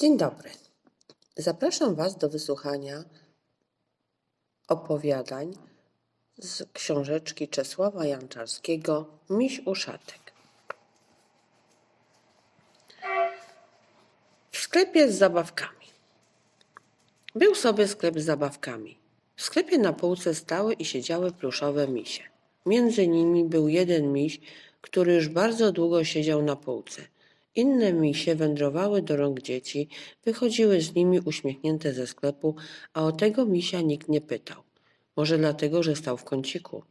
Dzień dobry. Zapraszam Was do wysłuchania opowiadań z książeczki Czesława Janczarskiego Miś Uszatek. W sklepie z zabawkami. Był sobie sklep z zabawkami. W sklepie na półce stały i siedziały pluszowe misie. Między nimi był jeden miś, który już bardzo długo siedział na półce. Inne misie wędrowały do rąk dzieci, wychodziły z nimi uśmiechnięte ze sklepu, a o tego misia nikt nie pytał. Może dlatego, że stał w kąciku.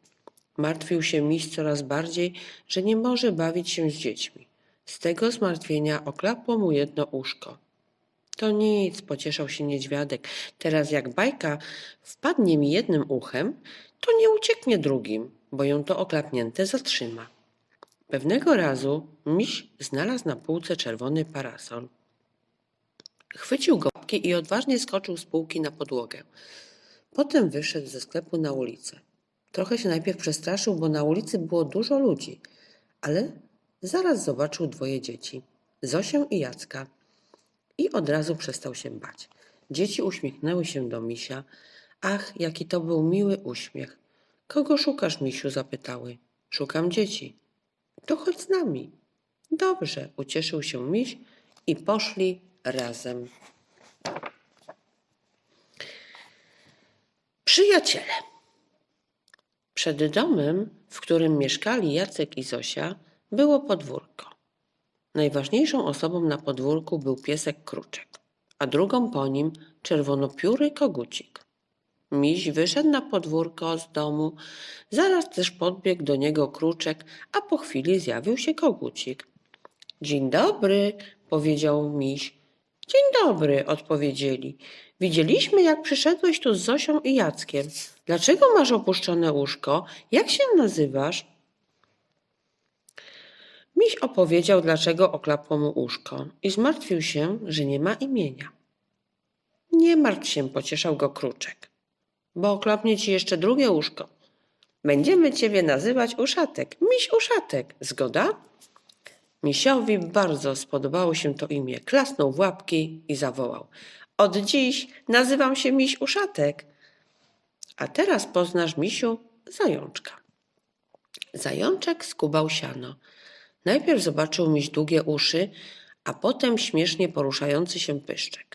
Martwił się miś coraz bardziej, że nie może bawić się z dziećmi. Z tego zmartwienia oklapło mu jedno uszko. To nic, pocieszał się niedźwiadek. Teraz jak bajka wpadnie mi jednym uchem, to nie ucieknie drugim, bo ją to oklapnięte zatrzyma. Pewnego razu miś znalazł na półce czerwony parasol. Chwycił go i odważnie skoczył z półki na podłogę. Potem wyszedł ze sklepu na ulicę. Trochę się najpierw przestraszył, bo na ulicy było dużo ludzi, ale zaraz zobaczył dwoje dzieci, Zosię i Jacka i od razu przestał się bać. Dzieci uśmiechnęły się do misia. Ach, jaki to był miły uśmiech. Kogo szukasz, misiu? zapytały. Szukam dzieci. To chodź z nami. Dobrze, ucieszył się miś i poszli razem. Przyjaciele. Przed domem, w którym mieszkali Jacek i Zosia, było podwórko. Najważniejszą osobą na podwórku był piesek Kruczek, a drugą po nim czerwonopióry kogucik. Miś wyszedł na podwórko z domu, zaraz też podbiegł do niego Kruczek, a po chwili zjawił się kogucik. Dzień dobry, powiedział miś. Dzień dobry, odpowiedzieli. Widzieliśmy, jak przyszedłeś tu z Zosią i Jackiem. Dlaczego masz opuszczone łóżko? Jak się nazywasz? Miś opowiedział, dlaczego oklapło mu uszko i zmartwił się, że nie ma imienia. Nie martw się, pocieszał go Kruczek, bo oklapnie ci jeszcze drugie łóżko. Będziemy ciebie nazywać Uszatek, miś Uszatek, zgoda? Misiowi bardzo spodobało się to imię. Klasnął w łapki i zawołał. Od dziś nazywam się miś Uszatek. A teraz poznasz, misiu, zajączka. Zajączek skubał siano. Najpierw zobaczył miś długie uszy, a potem śmiesznie poruszający się pyszczek.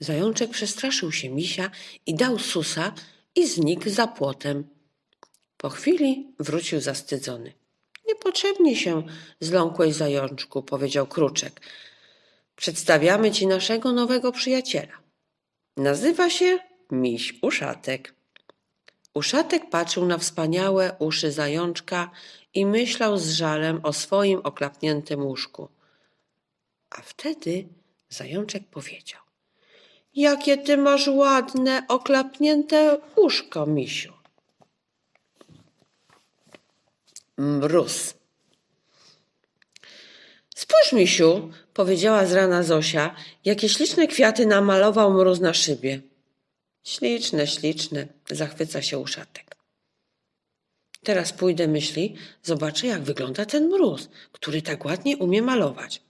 Zajączek przestraszył się misia i dał susa i znikł za płotem. Po chwili wrócił zastydzony. Niepotrzebnie się zląkłeś, zajączku, powiedział Kruczek. Przedstawiamy ci naszego nowego przyjaciela. Nazywa się Miś Uszatek. Uszatek patrzył na wspaniałe uszy zajączka i myślał z żalem o swoim oklapniętym łóżku. A wtedy zajączek powiedział: Jakie ty masz ładne, oklapnięte łóżko, misiu. Mróz. Spójrz, misiu, powiedziała z rana Zosia, jakie śliczne kwiaty namalował mróz na szybie. Śliczne, śliczne, zachwyca się uszatek. Teraz pójdę, myśli, zobaczę, jak wygląda ten mróz, który tak ładnie umie malować.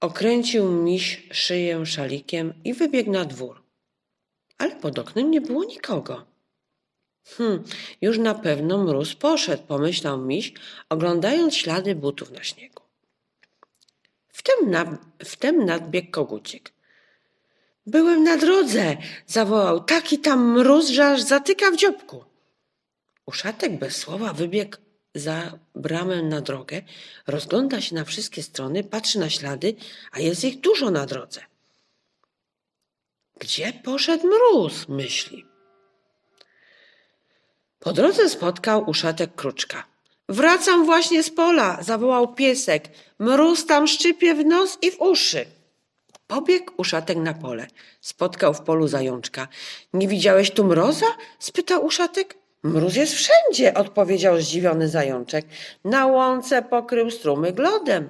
Okręcił miś szyję szalikiem i wybiegł na dwór. Ale pod oknem nie było nikogo. Hm, już na pewno mróz poszedł, pomyślał miś, oglądając ślady butów na śniegu. Wtem, na, wtem nadbiegł kogucik. Byłem na drodze, zawołał. Taki tam mróz, że aż zatyka w dziobku. Uszatek bez słowa wybiegł za bramę na drogę, rozgląda się na wszystkie strony, patrzy na ślady, a jest ich dużo na drodze. Gdzie poszedł mróz? myśli. Po drodze spotkał uszatek kruczka. Wracam właśnie z pola, zawołał piesek. Mróz tam szczypie w nos i w uszy. Pobiegł uszatek na pole. Spotkał w polu zajączka. Nie widziałeś tu mroza? spytał uszatek. Mróz jest wszędzie, odpowiedział zdziwiony zajączek. Na łące pokrył strumyk lodem.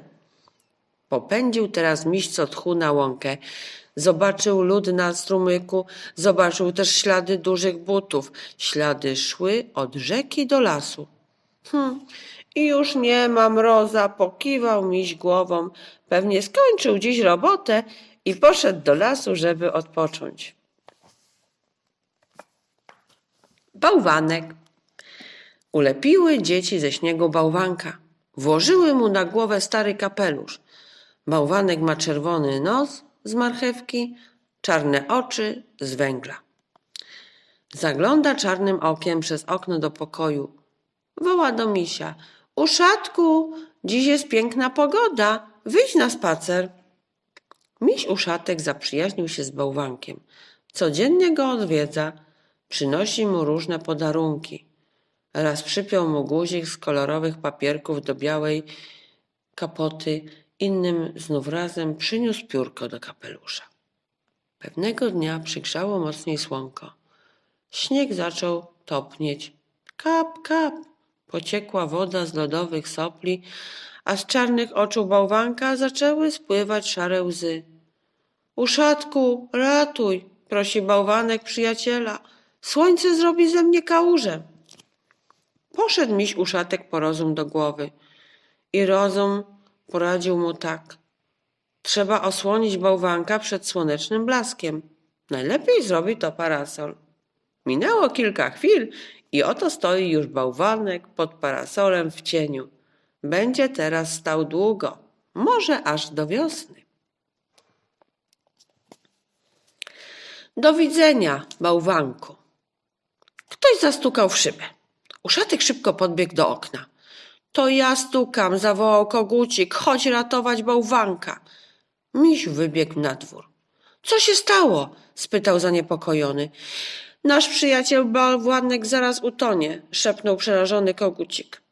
Popędził teraz miś co tchu na łąkę. Zobaczył lód na strumyku, zobaczył też ślady dużych butów. Ślady szły od rzeki do lasu. Hm, I już nie ma mroza, pokiwał miś głową. Pewnie skończył dziś robotę i poszedł do lasu, żeby odpocząć. Bałwanek. Ulepiły dzieci ze śniegu bałwanka. Włożyły mu na głowę stary kapelusz. Bałwanek ma czerwony nos z marchewki, czarne oczy z węgla. Zagląda czarnym okiem przez okno do pokoju. Woła do misia. Uszatku, dziś jest piękna pogoda. Wyjdź na spacer. Miś uszatek zaprzyjaźnił się z bałwankiem. Codziennie go odwiedza. Przynosi mu różne podarunki. Raz przypiął mu guzik z kolorowych papierków do białej kapoty, innym znów razem przyniósł piórko do kapelusza. Pewnego dnia przygrzało mocniej słonko. Śnieg zaczął topnieć. Kap, kap, pociekła woda z lodowych sopli, a z czarnych oczu bałwanka zaczęły spływać szare łzy. Uszatku, ratuj, prosi bałwanek przyjaciela. Słońce zrobi ze mnie kałużę. Poszedł miś uszatek po rozum do głowy i rozum poradził mu tak. Trzeba osłonić bałwanka przed słonecznym blaskiem. Najlepiej zrobi to parasol. Minęło kilka chwil i oto stoi już bałwanek pod parasolem w cieniu. Będzie teraz stał długo, może aż do wiosny. Do widzenia, bałwanku. Zastukał w szybę. Uszatek szybko podbiegł do okna. To ja stukam, zawołał kogucik. Chodź ratować bałwanka. Miś wybiegł na dwór. Co się stało? spytał zaniepokojony. Nasz przyjaciel bałwanek zaraz utonie, szepnął przerażony kogucik.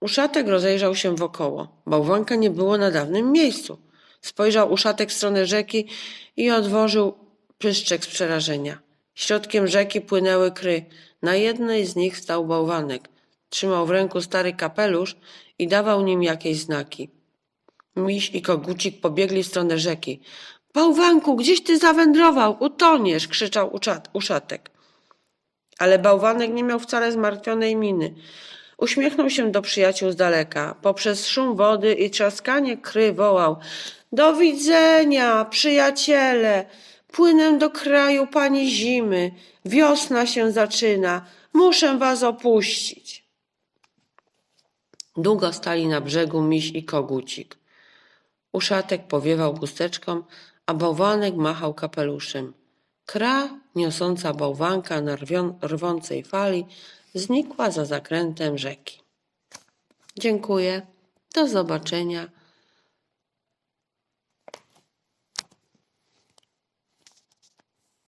Uszatek rozejrzał się wokoło. Bałwanka nie było na dawnym miejscu. Spojrzał uszatek w stronę rzeki i odwożył pyszczek z przerażenia. Środkiem rzeki płynęły kry. Na jednej z nich stał bałwanek. Trzymał w ręku stary kapelusz i dawał nim jakieś znaki. Miś i kogucik pobiegli w stronę rzeki. Bałwanku, gdzieś ty zawędrował, utoniesz, krzyczał uszatek. Ale bałwanek nie miał wcale zmartwionej miny. Uśmiechnął się do przyjaciół z daleka. Poprzez szum wody i trzaskanie kry wołał: Do widzenia, przyjaciele! Płynę do kraju pani zimy. Wiosna się zaczyna. Muszę was opuścić. Długo stali na brzegu miś i kogucik. Uszatek powiewał chusteczką, a bałwanek machał kapeluszem. Kra, niosąca bałwanka na rwącej fali, znikła za zakrętem rzeki. Dziękuję. Do zobaczenia